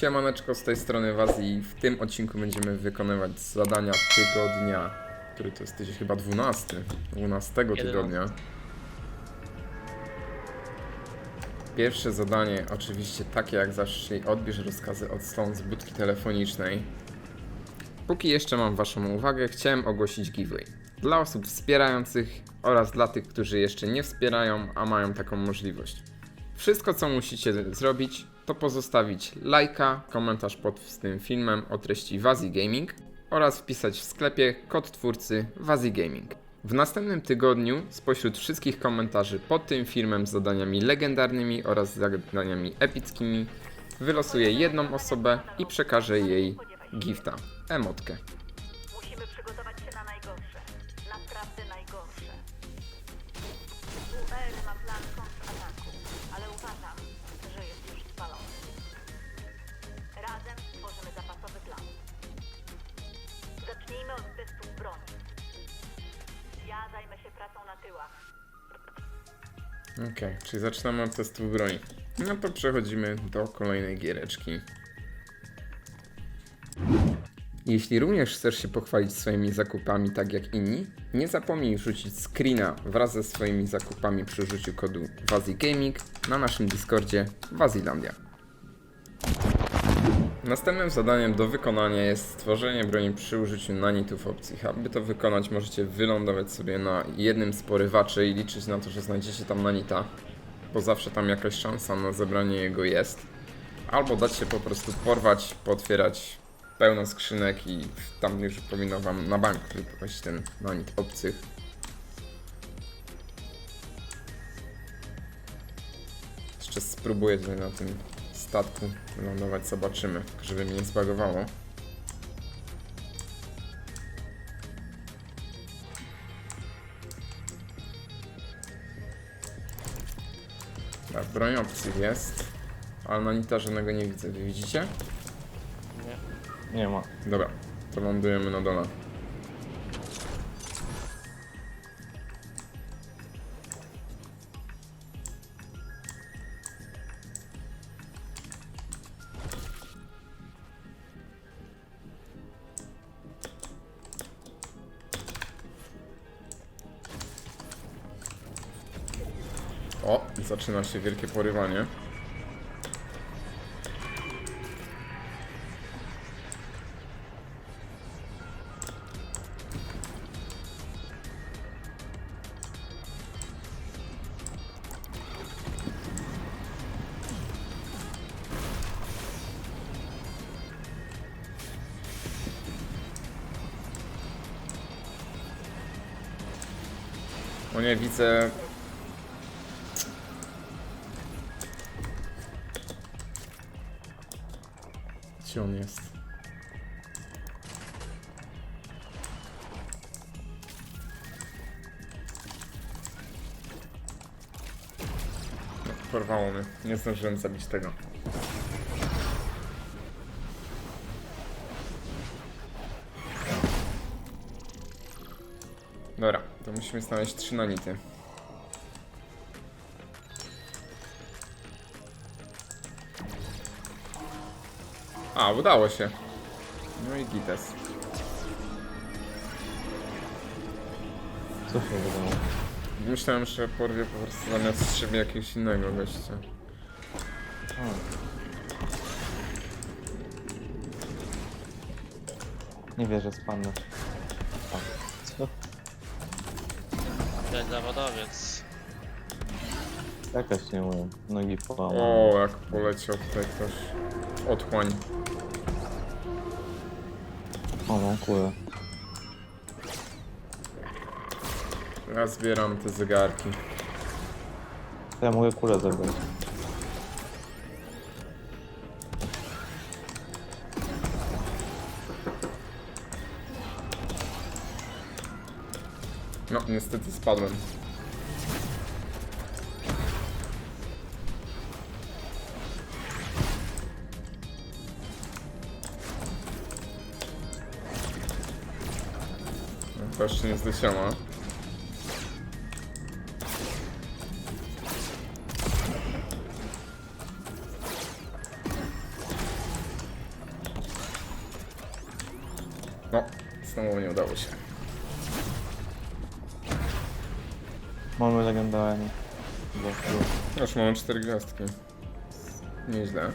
Siemaneczko z tej strony Was i w tym odcinku będziemy wykonywać zadania tygodnia, który to jest tydzień chyba 12, 12 tygodnia. Pierwsze zadanie oczywiście takie jak zawsze, odbierz rozkazy od stron z budki telefonicznej. Póki jeszcze mam Waszą uwagę, chciałem ogłosić giveaway. Dla osób wspierających oraz dla tych, którzy jeszcze nie wspierają, a mają taką możliwość. Wszystko co musicie zrobić, to pozostawić lajka, komentarz pod tym filmem o treści Wazi Gaming oraz wpisać w sklepie kod twórcy Wazi Gaming. W następnym tygodniu spośród wszystkich komentarzy pod tym filmem z zadaniami legendarnymi oraz zadaniami epickimi wylosuję jedną osobę i przekażę jej gifta, emotkę. Musimy przygotować się na najgorsze. Naprawdę najgorsze. UR ma plan kontrataku, ale uważam, Zacznijmy od testów broni. Ja zajmę się pracą na tyłach. Okej, czyli zaczynamy od testów broni. No to przechodzimy do kolejnej giereczki. Jeśli również chcesz się pochwalić swoimi zakupami tak jak inni, nie zapomnij wrzucić screena wraz ze swoimi zakupami przy użyciu kodu WaziGaming na naszym Discordzie Wazilandia. Następnym zadaniem do wykonania jest stworzenie broni przy użyciu nanitów opcji. Aby to wykonać możecie wylądować sobie na jednym z porywaczy i liczyć na to, że znajdziecie tam nanita, bo zawsze tam jakaś szansa na zebranie jego jest. Albo dać się po prostu porwać, potwierać pełno skrzynek i tam już powinno wam na bank wypaść ten nanit obcych. Jeszcze spróbuję tutaj na tym statku wylądować, zobaczymy, żeby mnie nie zbagowało. Tak, broń opcji jest, ale nanita żadnego nie widzę, wy widzicie? Nie. Nie ma. Dobra, to lądujemy na dole. Zaczyna się wielkie porywanie. O nie, widzę... Gdzie on jest? No, porwało mnie. Nie zdążyłem zabić tego. Dobra, to musimy znaleźć trzy nanity. A, udało się. No i gites. Co się wydało? Myślałem, że porwie po prostu zamiast siebie jakiegoś innego gościa. Nie wierzę, spadnę. A, Co? Ten zawodowiec. Jakaś nie umiem. Nogi połamane. O, jak poleciał tutaj ktoś. Otchłań. O, kulę. Ja zbieram te zegarki. Ja mogę kulę zabrać. No, niestety spadłem. To jeszcze nie zdeciona. No, znowu nie udało się. Mamy legendarnie. Już mam 4 gwiazdki. Nieźle.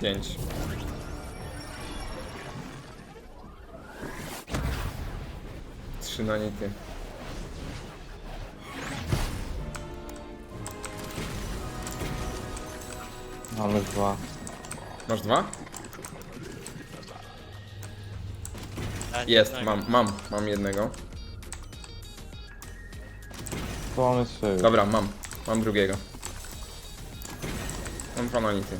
5. przynajmniej ty. Ale dwa. Masz dwa? Tak, Jest, tak. mam, mam, mam jednego. To. Dobra, mam. Mam drugiego. Mam dwa monity.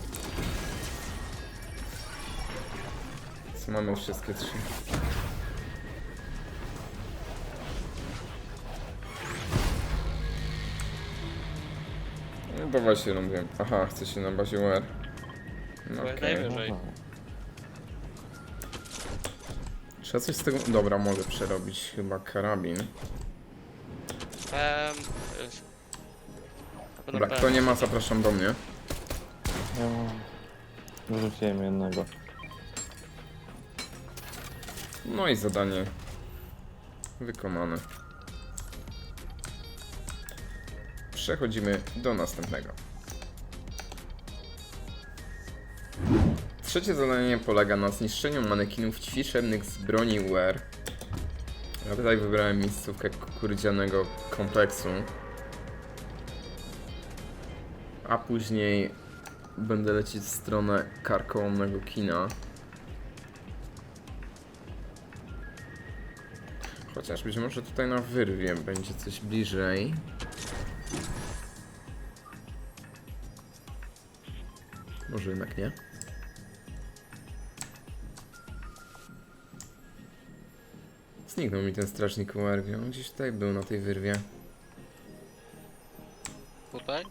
Co mamy wszystkie trzy? No dawaj się ląduję. Aha, chcę się na bazie UR. No Bo okej. najwyżej. Dobra. Trzeba coś z tego... Dobra, mogę przerobić chyba karabin. Em, y, Dobra, kto nie ma, zapraszam do mnie. Ja mam... Wyrzuciłem jednego. No i zadanie wykonane. Przechodzimy do następnego. Trzecie zadanie polega na zniszczeniu manekinów ćwiczebnych z broni UR. Ja tutaj wybrałem miejscówkę kukurydzianego kompleksu. A później będę lecieć w stronę karkołomnego kina. Chociaż być może tutaj na wyrwie będzie coś bliżej. Może jednak nie. Zniknął mi ten strażnik gdzie on gdzieś tutaj był na tej wyrwie. Tutaj?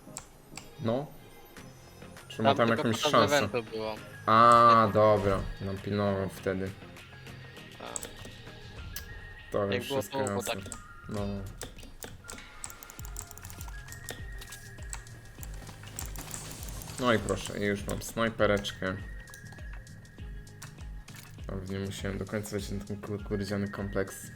No. Czy ma tam tylko jakąś podczas szansę? eventu było. A, dobra. Nam pilnował wtedy. A, To Jak już było wszystko jasne. tak. No. No i proszę, już mam snajpereczkę. Pewnie musiałem do ten kukurydziany kompleks.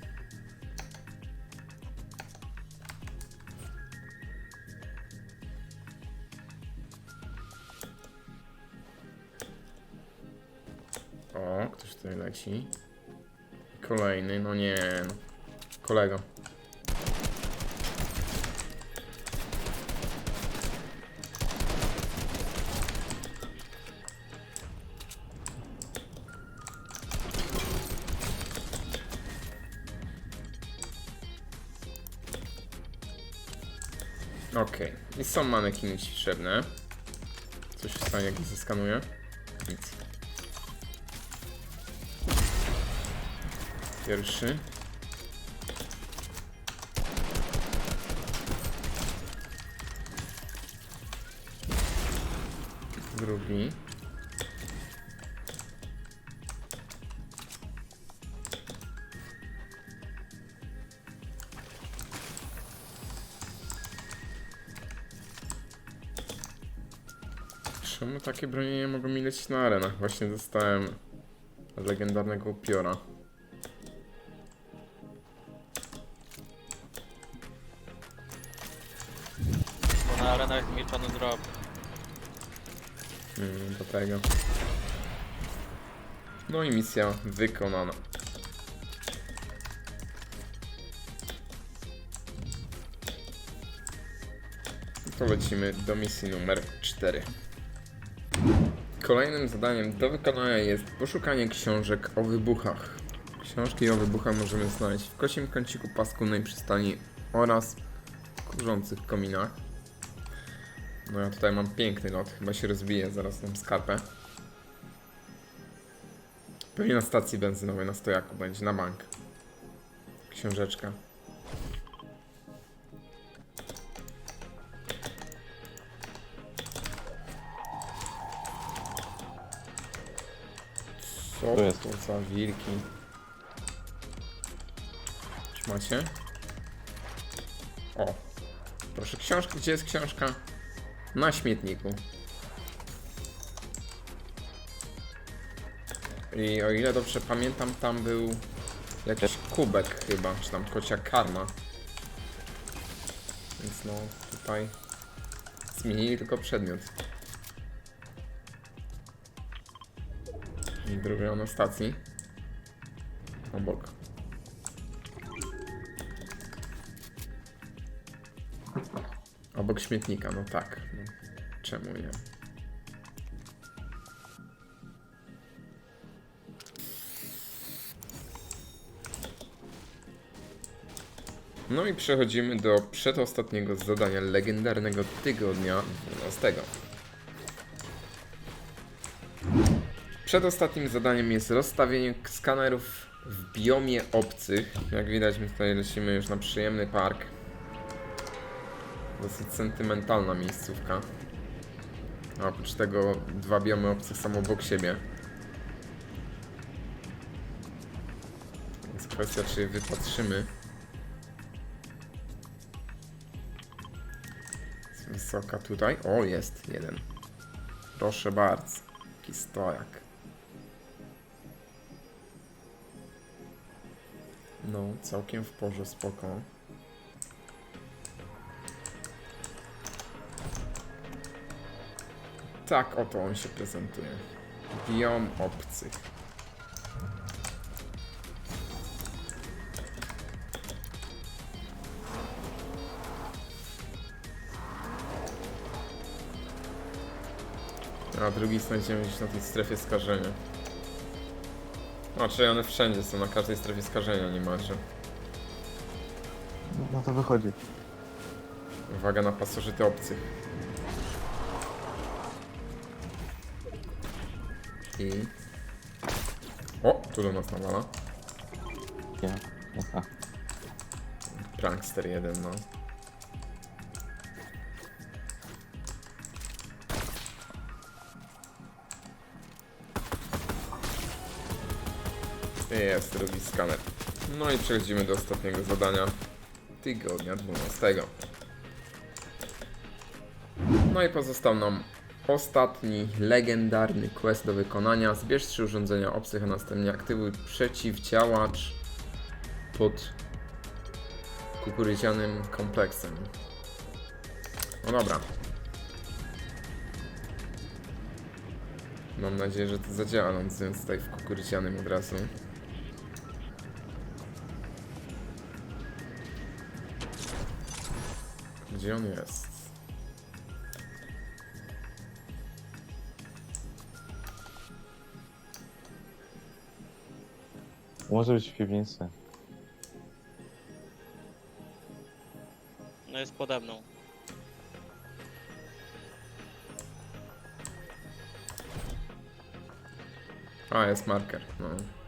O, ktoś tutaj leci. Kolejny, no nie. Kolego. Okej, i są manekiny ćwiczebne. Coś się stanie, jak je zeskanuję? Nic. Pierwszy. Drugi. Czemu takie bronie nie mogą mi lecieć na arenach? Właśnie dostałem legendarnego upiora. bo na arenach milczony drop. Mm, do tego. No i misja wykonana. To lecimy do misji numer 4. Kolejnym zadaniem do wykonania jest poszukanie książek o wybuchach. Książki o wybuchach możemy znaleźć w kocim kąciku paskudnej przystani oraz w kurzących kominach. No ja tutaj mam piękny lot, chyba się rozbije, zaraz mam skarpę. Pewnie na stacji benzynowej, na stojaku będzie, na bank. Książeczka. Co Tu jest. to za wilki? Czy macie? O, proszę książkę, gdzie jest książka? Na śmietniku. I o ile dobrze pamiętam, tam był jakiś kubek chyba, czy tam kocia karma. Więc no, tutaj zmienili tylko przedmiot. Drugie na stacji. Obok. Obok śmietnika, no tak. No, czemu nie? No i przechodzimy do przedostatniego zadania legendarnego tygodnia 12. Przedostatnim zadaniem jest rozstawienie skanerów w biomie obcych. Jak widać, my tutaj lecimy już na przyjemny park. Dosyć sentymentalna miejscówka. A oprócz tego dwa biomy obcych są obok siebie. Więc kwestia, czy wypatrzymy. Jest wysoka tutaj. O, jest jeden. Proszę bardzo. Jaki No, całkiem w porze, spoko. Tak oto on się prezentuje. Biom obcych. A drugi znajdziemy gdzieś na tej strefie skażenia. A, czyli one wszędzie są, na każdej strefie skażenia niemalże. No to wychodzi. Uwaga na pasożyty obcych. I... O, tu do nas nawala. Nie. Aha. Prankster jeden, no. Jest, drugi skaner. No i przechodzimy do ostatniego zadania tygodnia 12. No i pozostał nam ostatni legendarny quest do wykonania. Zbierz trzy urządzenia obcych, a następnie aktywuj przeciwdziałacz pod kukurydzianym kompleksem. No dobra. Mam nadzieję, że to zadziała, no więc tutaj w kukurydzianym od razu. Gdzie on jest? Może być w piwnicy. No jest pode mną. A, jest marker, no.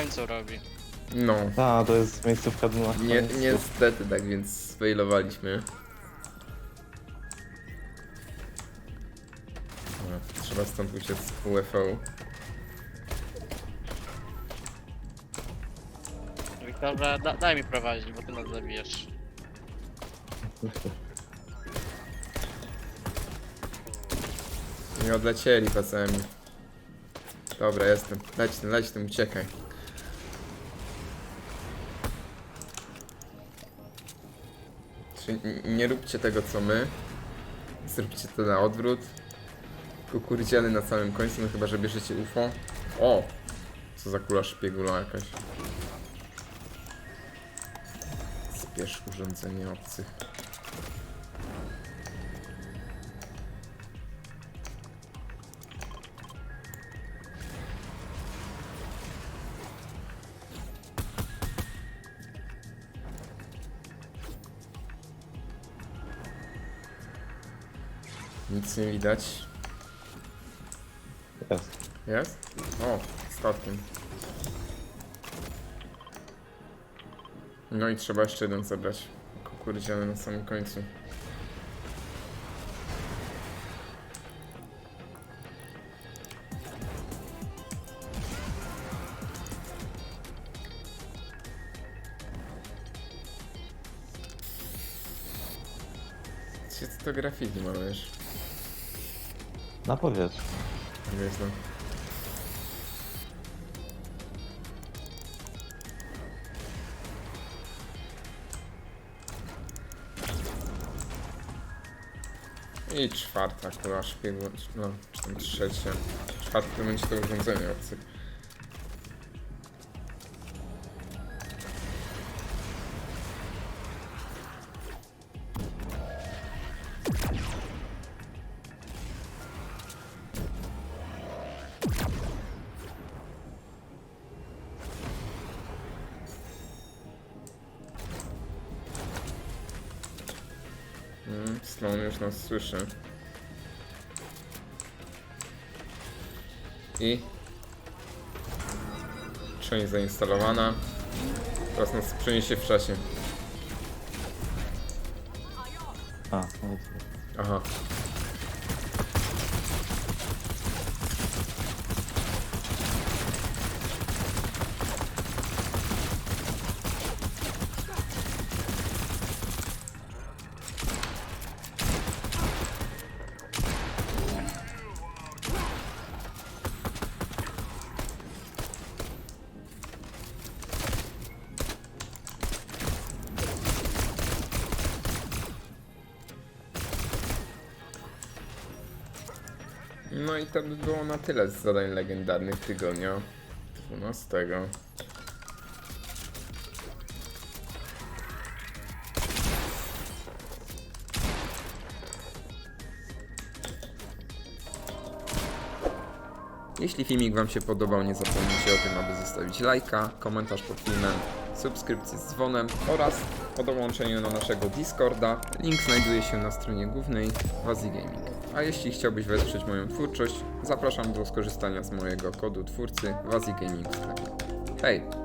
Końcu robi. No. A, to jest miejscówka na Nie, koniec. niestety, tak więc sfailowaliśmy. Dobra, Trzeba stąd uciec UFO. Wiktorze, da, daj mi prowadzić, bo ty nas zabijesz. Nie odlecieli pasami. Dobra, jestem. Leć tym, leć tym, uciekaj. Nie róbcie tego co my. Zróbcie to na odwrót. Kukurydziany na samym końcu, no chyba, że bierzecie UFO. O! Co za kula szpiegula jakaś. Zbierz urządzenie obcych. Nic nie widać. Jest. Jest? O, statkiem. No i trzeba jeszcze jeden zebrać. Kukurydziany na samym końcu. Gdzie ty to grafiki malujesz? Na powietrzu. Wiesz, no. I czwarta kula szpiegu, no, czy trzecia. Czwarta to będzie to urządzenie obcy. Słyszy. I... Część zainstalowana. Teraz nas przeniesie w czasie. A, no to... Aha. No i to by było na tyle z zadań legendarnych tygodnia 12. Jeśli filmik Wam się podobał, nie zapomnijcie o tym, aby zostawić lajka, komentarz pod filmem, subskrypcję z dzwonem oraz o dołączeniu na naszego Discorda. Link znajduje się na stronie głównej Wazi Gaming. A jeśli chciałbyś wesprzeć moją twórczość, zapraszam do skorzystania z mojego kodu twórcy w sklepie. Hej!